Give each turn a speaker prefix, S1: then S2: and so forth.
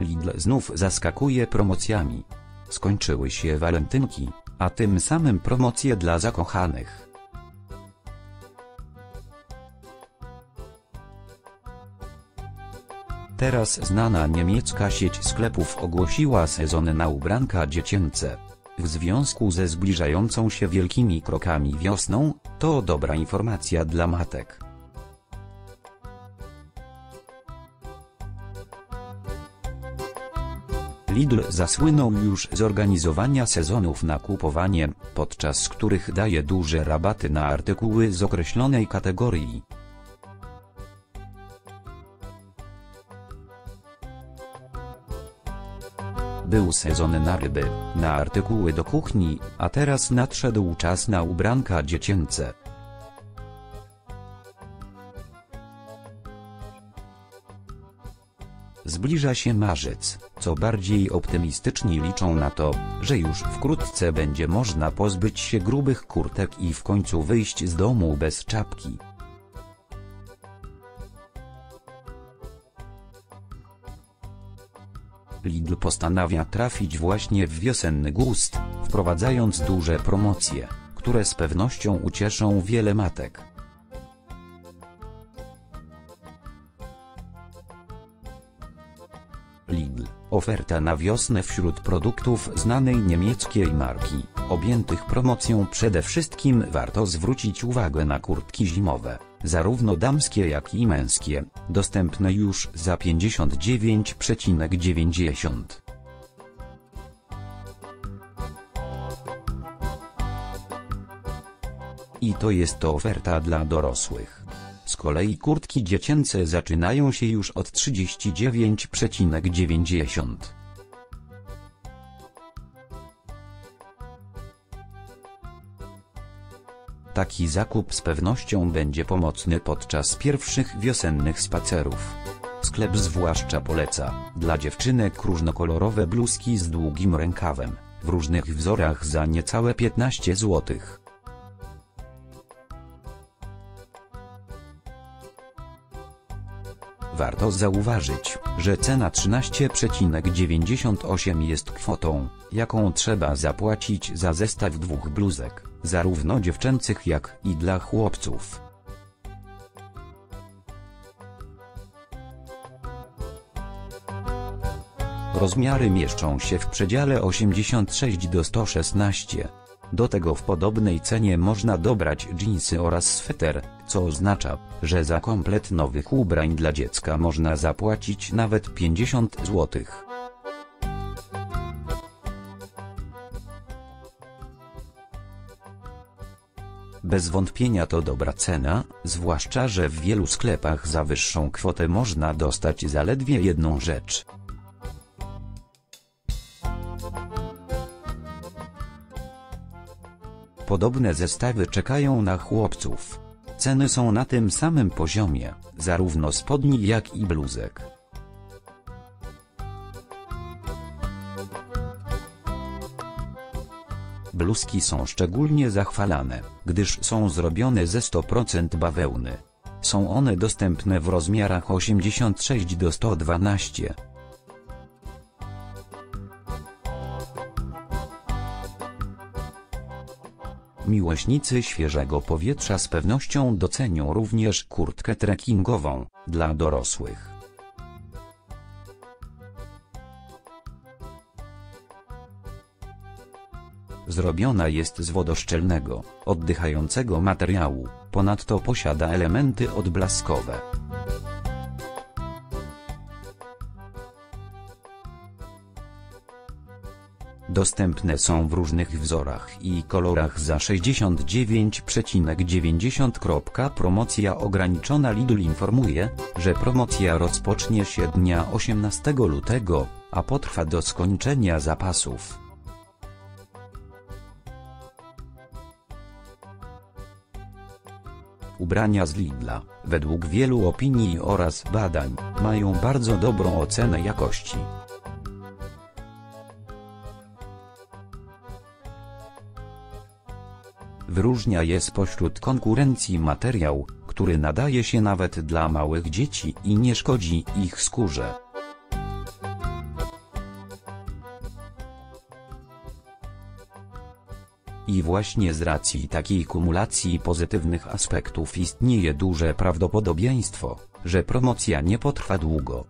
S1: Lidl znów zaskakuje promocjami. Skończyły się walentynki, a tym samym promocje dla zakochanych. Teraz znana niemiecka sieć sklepów ogłosiła sezony na ubranka dziecięce. W związku ze zbliżającą się wielkimi krokami wiosną, to dobra informacja dla matek. Lidl zasłynął już z organizowania sezonów na kupowanie, podczas których daje duże rabaty na artykuły z określonej kategorii. Był sezon na ryby, na artykuły do kuchni, a teraz nadszedł czas na ubranka dziecięce. Zbliża się marzec, co bardziej optymistyczni liczą na to, że już wkrótce będzie można pozbyć się grubych kurtek i w końcu wyjść z domu bez czapki. Lidl postanawia trafić właśnie w wiosenny gust, wprowadzając duże promocje, które z pewnością ucieszą wiele matek. Lidl, oferta na wiosnę wśród produktów znanej niemieckiej marki, objętych promocją przede wszystkim warto zwrócić uwagę na kurtki zimowe, zarówno damskie jak i męskie, dostępne już za 59,90. I to jest to oferta dla dorosłych. Z kolei kurtki dziecięce zaczynają się już od 39,90. Taki zakup z pewnością będzie pomocny podczas pierwszych wiosennych spacerów. Sklep zwłaszcza poleca, dla dziewczynek różnokolorowe bluzki z długim rękawem, w różnych wzorach za niecałe 15 złotych. Warto zauważyć, że cena 13,98 jest kwotą, jaką trzeba zapłacić za zestaw dwóch bluzek, zarówno dziewczęcych jak i dla chłopców. Rozmiary mieszczą się w przedziale 86 do 116. Do tego w podobnej cenie można dobrać dżinsy oraz sweter, co oznacza, że za komplet nowych ubrań dla dziecka można zapłacić nawet 50 zł. Bez wątpienia to dobra cena, zwłaszcza że w wielu sklepach za wyższą kwotę można dostać zaledwie jedną rzecz. Podobne zestawy czekają na chłopców. Ceny są na tym samym poziomie, zarówno spodni jak i bluzek. Bluzki są szczególnie zachwalane, gdyż są zrobione ze 100% bawełny. Są one dostępne w rozmiarach 86 do 112. Miłośnicy świeżego powietrza z pewnością docenią również kurtkę trekkingową, dla dorosłych. Zrobiona jest z wodoszczelnego, oddychającego materiału, ponadto posiada elementy odblaskowe. Dostępne są w różnych wzorach i kolorach za 69,90. Promocja ograniczona Lidl informuje, że promocja rozpocznie się dnia 18 lutego, a potrwa do skończenia zapasów. Ubrania z Lidla, według wielu opinii oraz badań, mają bardzo dobrą ocenę jakości. Wyróżnia je spośród konkurencji materiał, który nadaje się nawet dla małych dzieci i nie szkodzi ich skórze. I właśnie z racji takiej kumulacji pozytywnych aspektów istnieje duże prawdopodobieństwo, że promocja nie potrwa długo.